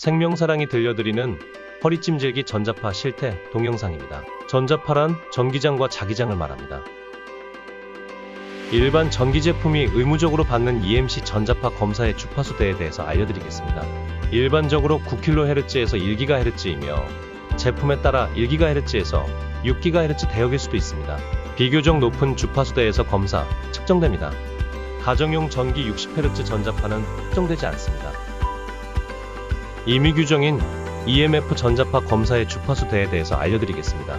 생명사랑이 들려드리는 허리찜질기 전자파 실태 동영상입니다. 전자파란 전기장과 자기장을 말합니다. 일반 전기 제품이 의무적으로 받는 EMC 전자파 검사의 주파수대에 대해서 알려드리겠습니다. 일반적으로 9kHz에서 1GHz이며 제품에 따라 1GHz에서 6GHz 대역일 수도 있습니다. 비교적 높은 주파수대에서 검사, 측정됩니다. 가정용 전기 60Hz 전자파는 측정되지 않습니다. 임의 규정인 EMF 전자파 검사의 주파수대에 대해서 알려드리겠습니다.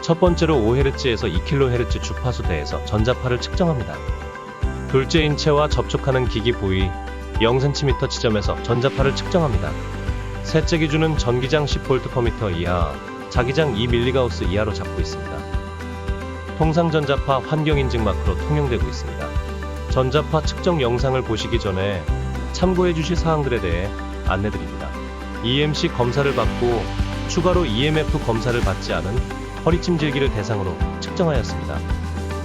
첫 번째로 5Hz에서 2kHz 주파수대에서 전자파를 측정합니다. 둘째 인체와 접촉하는 기기 부위 0cm 지점에서 전자파를 측정합니다. 셋째 기준은 전기장 10V/m 이하, 자기장 2mGauss 이하로 잡고 있습니다. 통상 전자파 환경 인증 마크로 통용되고 있습니다. 전자파 측정 영상을 보시기 전에 참고해 주실 사항들에 대해 안내드립니다. EMC 검사를 받고 추가로 EMF 검사를 받지 않은 허리찜질기를 대상으로 측정하였습니다.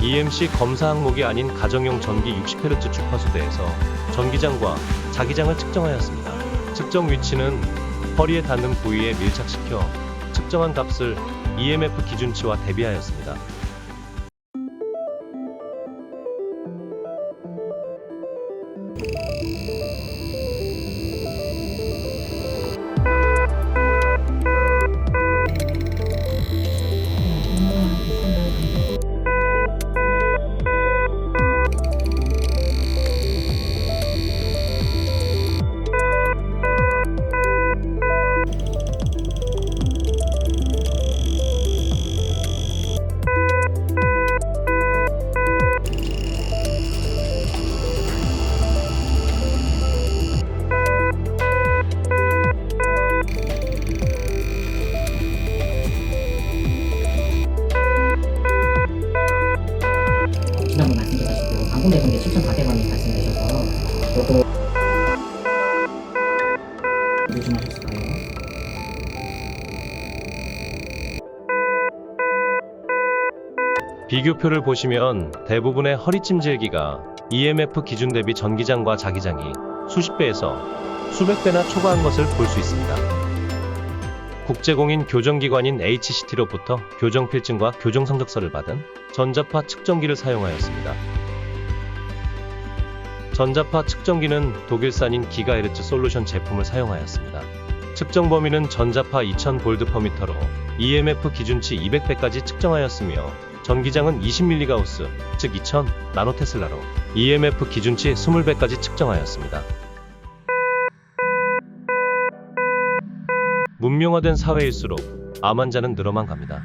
EMC 검사 항목이 아닌 가정용 전기 60Hz 주파수대에서 전기장과 자기장을 측정하였습니다. 측정 위치는 허리에 닿는 부위에 밀착시켜 측정한 값을 EMF 기준치와 대비하였습니다. 지난번 말씀드렸다시피 방송대금이 7,400원이 발생되셔서 요거 왜좀 하셨을까요? 비교표를 보시면 대부분의 허리찜질기가 EMF 기준 대비 전기장과 자기장이 수십 배에서 수백 배나 초과한 것을 볼 수 있습니다. 국제공인 교정기관인 HCT로부터 교정필증과 교정성적서를 받은 전자파 측정기를 사용하였습니다. 전자파 측정기는 독일산인 기가헤르츠 솔루션 제품을 사용하였습니다. 측정 범위는 전자파 2000V/m로 EMF 기준치 200배까지 측정하였으며 전기장은 20mGauss, 즉2000 나노테슬라로 EMF 기준치 20배까지 측정하였습니다. 문명화된 사회일수록 암 환자는 늘어만 갑니다.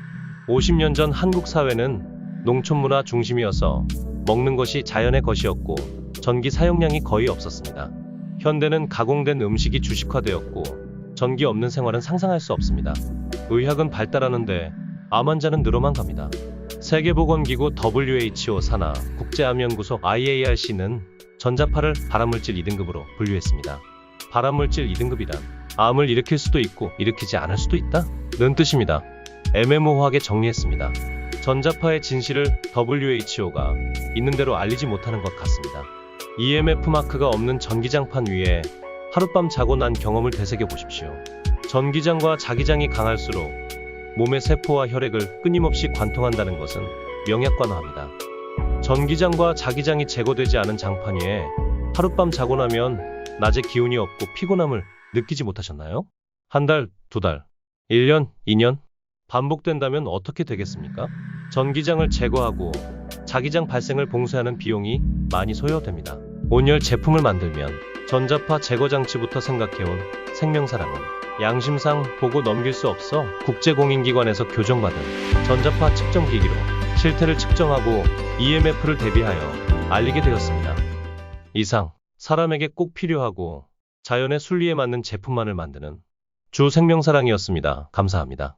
50년 전 한국 사회는 농촌 문화 중심이어서 먹는 것이 자연의 것이었고 전기 사용량이 거의 없었습니다. 현대는 가공된 음식이 주식화되었고 전기 없는 생활은 상상할 수 없습니다. 의학은 발달하는데 암 환자는 늘어만 갑니다. 세계보건기구 WHO 산하 국제암연구소 IARC는 전자파를 발암물질 2등급으로 분류했습니다. 발암물질 2등급이란 암을 일으킬 수도 있고 일으키지 않을 수도 있다? 는 뜻입니다. 애매모호하게 정리했습니다. 전자파의 진실을 WHO가 있는 대로 알리지 못하는 것 같습니다. EMF 마크가 없는 전기장판 위에 하룻밤 자고 난 경험을 되새겨 보십시오. 전기장과 자기장이 강할수록 몸의 세포와 혈액을 끊임없이 관통한다는 것은 명약관화합니다. 전기장과 자기장이 제거되지 않은 장판 위에 하룻밤 자고 나면 낮에 기운이 없고 피곤함을 느끼지 못하셨나요? 한 달, 두 달, 1년, 2년? 반복된다면 어떻게 되겠습니까? 전기장을 제거하고 자기장 발생을 봉쇄하는 비용이 많이 소요됩니다. 온열 제품을 만들면 전자파 제거 장치부터 생각해온 생명사랑은 양심상 보고 넘길 수 없어 국제공인기관에서 교정받은 전자파 측정기기로 실태를 측정하고 EMF를 대비하여 알리게 되었습니다. 이상 사람에게 꼭 필요하고 자연의 순리에 맞는 제품만을 만드는 주 생명사랑이었습니다. 감사합니다.